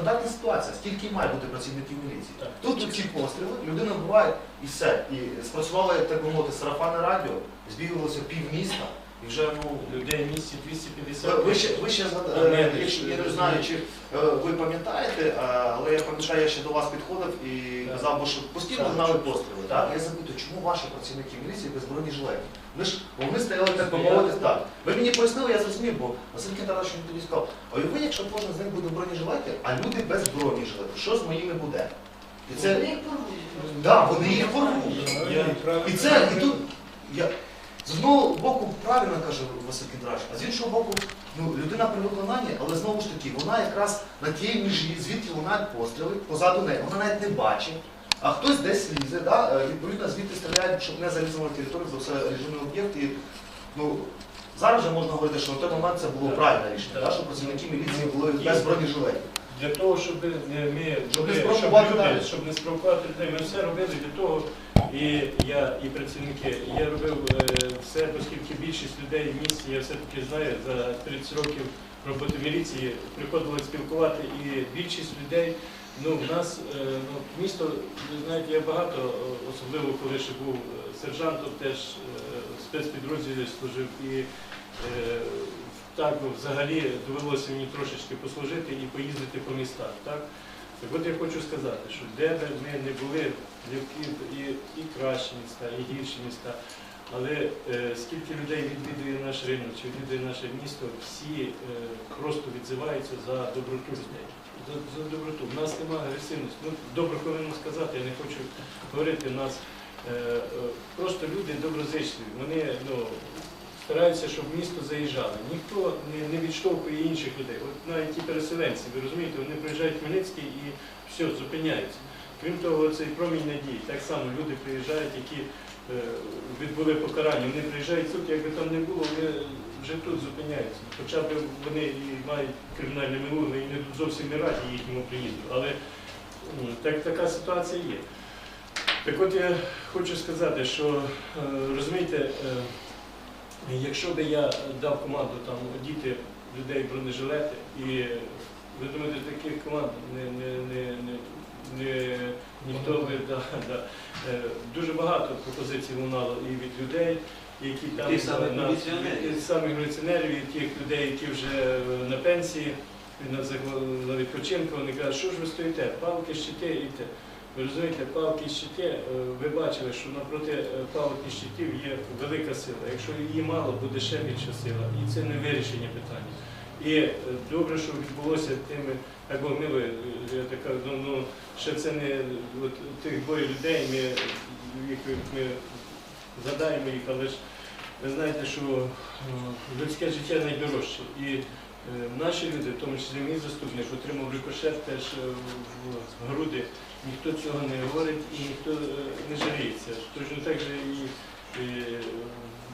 стандартна ситуація. Скільки має бути працівників міліції? Так. Тут ці постріли, людина вбиває і все. І спрацювали, так би мовити, сарафани радіо, збіглося півміста, і вже ну. Людей в місті 250. ви ще, ви ще згад- е, якщо- я не знаю, чи е, ви пам'ятаєте, е, але я пам'ятаю, я ще до вас підходив і Так. казав, бо що постійно Так. знали постріли. Так? Я запитую, чому ваші працівники міліції без бронежилетів? Ви ж вони стояли так би Стояли. мовити так. Ви мені пояснили, я зрозумів, бо Василь Кентарович мені тоді сказав, а уяви, якщо кожен з них буде в бронежилеті, а люди без бронежилетів, що з моїми буде? І це, да, вони їх порвуть. Я- І це, і тут, я, з одного боку правильно каже Василь Кіндрач, а з іншого боку, ну, людина при виконанні, але знову ж таки, вона якраз на тій межі, звідки лунають постріли, позаду неї, вона навіть не бачить. А хтось десь лізе, да? е, відповідно звідти стріляють, щоб не залізли на територію, бо це режимний об'єкт. І, ну, зараз вже можна говорити, що на той момент це було правильне рішення, да? що працівники міліції були без бронежилетів. Для того, щоб ми, не щоб, люди, щоб не спровокувати людей, ми все робили для того, і я, і працівники, я робив е, все, оскільки більшість людей в місті, я все-таки знаю, за 30 років роботи в міліції приходилось спілкувати, і більшість людей, ну, в нас, е, ну, місто, ви знаєте, я багато, особливо коли ще був е, сержантом, теж в спецпідрозділі служив, і так взагалі довелося мені трошечки послужити і поїздити по містах. Так? Так от я хочу сказати, що де б ми не були, і, і кращі міста, і гірші міста, але е, скільки людей відвідує наш ринок чи відвідує наше місто, всі е, просто відзиваються за доброту людей. За, за доброту. У нас немає агресивності. Ну, добре повинно сказати, я не хочу говорити, у нас е, е, просто люди доброзичливі. Вони ну, стараються, щоб в місто заїжджали. Ніхто не, не відштовхує інших людей. От навіть ті переселенці, ви розумієте, вони приїжджають в Хмельницький і все, зупиняються. Крім того, цей промінь надії. Так само люди приїжджають, які е, відбули покарання. Вони приїжджають тут, якби там не було, вони вже тут зупиняються. Хоча б вони і мають кримінальне минуле і не зовсім не раді їхньому приїзду. Але так, така ситуація є. Так от я хочу сказати, що е, розумієте, е, якщо би я дав команду там одіти людей бронежилети, і ви думаєте, таких команд не, не, не, не, не ніхто би да, да. Е, дуже багато пропозицій лунало і від людей, які там самих на- міліціонерів. і тих людей, які вже е, на пенсії, на відпочинку, вони кажуть, що ж ви стоїте, палки, щити і те. Розумієте, палки і щити, е, ви бачили, що напроти е, палок і щитів є велика сила. Якщо її мало, буде ще більша сила. І це не вирішення питання. І е, добре, що відбулося тими, мило, е, я така, ну, ну, ще це не от, тих двоє людей, ми, їх ми згадаємо їх, але ж ви знаєте, що людське життя найдорожче. І наші люди, в тому числі мій заступник, отримав рикошет теж е, в груди. Ніхто цього не говорить і ніхто е, не жаліється. Точно так же і е,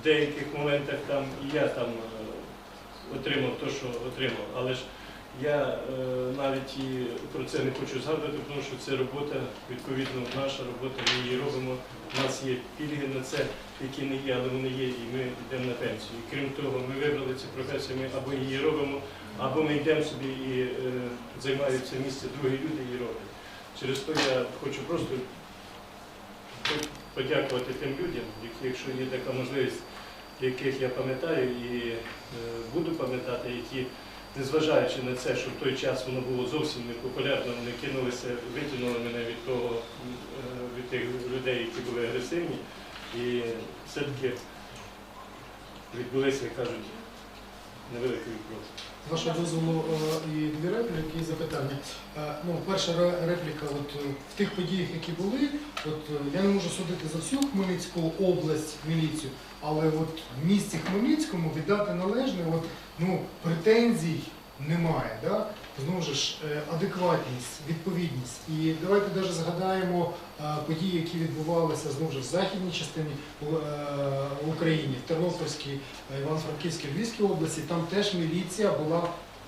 в деяких моментах там і я там е, отримав те, що отримав. Але ж я е, навіть і про це не хочу згадувати, тому що це робота, відповідно, наша робота, ми її робимо. У нас є пільги на це, які не є, але вони є, і ми йдемо на пенсію. І крім того, ми вибрали цю професію, ми або її робимо, або ми йдемо собі і е, займаються місце, другі люди її роблять. Через то я хочу просто подякувати тим людям, які, якщо є така можливість, яких я пам'ятаю і е, буду пам'ятати, які, незважаючи на це, що в той час воно було зовсім непопулярно, вони кинулися, витягнули мене від того, е, від тих людей, які були агресивні, і все-таки відбулися, як кажуть, невеликий крок. З дозволу е, і дві репліки, і запитання. Е, Ну, перша репліка, от е, в тих подіях, які були, от я не можу судити за всю Хмельницьку область міліцію, але от в місті Хмельницькому віддати належне, от, ну, претензій немає. Да? Знову ж е, адекватність, відповідність. І давайте навіть згадаємо е, події, які відбувалися знову ж в західній частині е, України, в Тернопільській, Івано-Франківській, Львівській області. Там теж міліція була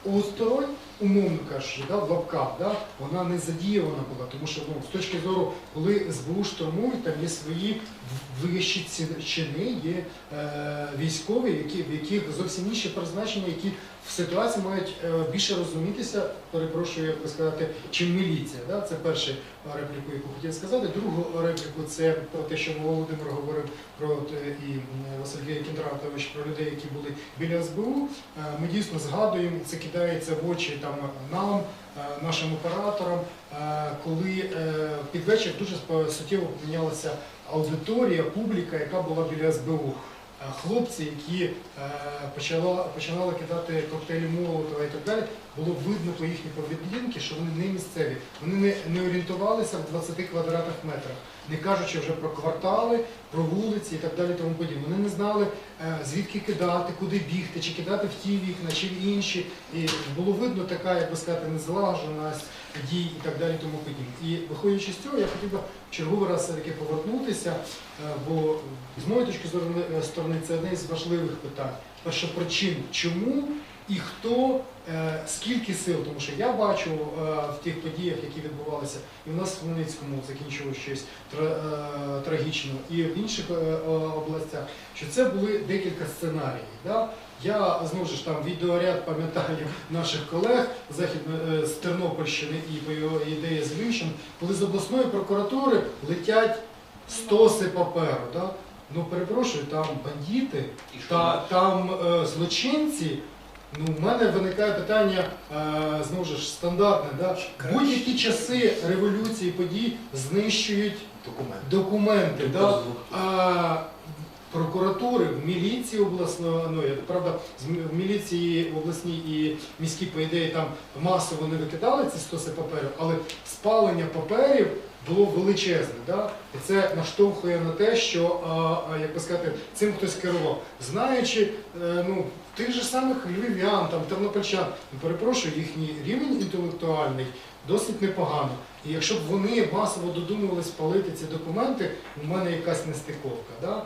осторонь умовно кажучи, да, в лапках, да, вона не задіяна була, тому що ну, з точки зору, коли СБУ штурмують, там є свої вищі чини, є е, військові, які, в яких зовсім інші призначення, які в ситуації мають е, більше розумітися, перепрошую, як би сказати, чим міліція. Да? Це перша репліку, яку хотів сказати. Другу репліку це про те, що Володимир говорив про от, е, і Василь Кіндратович, про людей, які були біля СБУ. Е, Ми дійсно згадуємо, це кидається в очі там нам, е, нашим операторам, е, коли е, під вечір дуже суттєво помінялася аудиторія, публіка, яка була біля СБУ. Е, Хлопці, які е, почала, починали кидати коктейлі Молотова і так далі, було видно по їхній поведінці, що вони не місцеві. Вони не, не орієнтувалися в 20 квадратних метрах, не кажучи вже про квартали, про вулиці і так далі. Тому подібне. Вони не знали, е, звідки кидати, куди бігти, чи кидати в ті вікна, чи в інші. І було видно така, як би сказати, незлагодженість дій і так далі. Тому подібне. І виходячи з цього, я хотів би в черговий раз все-таки повернутися, е, бо з моєї точки зору е, сторони це одне із важливих питань. Першопричин, чому і хто, е, скільки сил, тому що я бачу е, в тих подіях, які відбувалися, і в нас в Хмельницькому закінчилось щось е, трагічно, і в інших областях, що це були декілька сценаріїв. Да? Я знову ж там відеоряд пам'ятаю наших колег західно з Тернопільщини і по його ідеї з Львівщини, коли з обласної прокуратури летять стоси паперу. Да? Ну перепрошую, там бандити, та, там е, злочинці. Ну, в мене виникає питання е, знову ж стандартне. Да? Будь-які часи революції подій знищують документи. документи. Да? А прокуратури, в міліції обласної, ну, я, правда, в міліції обласній і міській, по ідеї, там масово не викидали ці стоси паперів, але спалення паперів було величезне. Да? І це наштовхує на те, що, а, як би сказати, цим хтось керував. Знаючи, е, ну, тих же самих львів'ян, там, тернопільчан, ну, перепрошую, їхній рівень інтелектуальний досить непогано. І якщо б вони масово додумувались палити ці документи, у мене якась нестиковка. Да?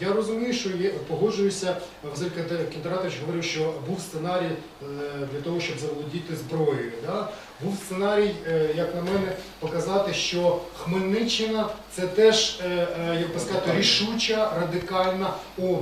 Я розумію, що є, погоджуюся, Василь Кіндратович говорив, що був сценарій е, для того, щоб заволодіти зброєю. Да? Був сценарій, е, як на мене, показати, що Хмельниччина це теж, е, як би сказати, рішуча, радикальна область.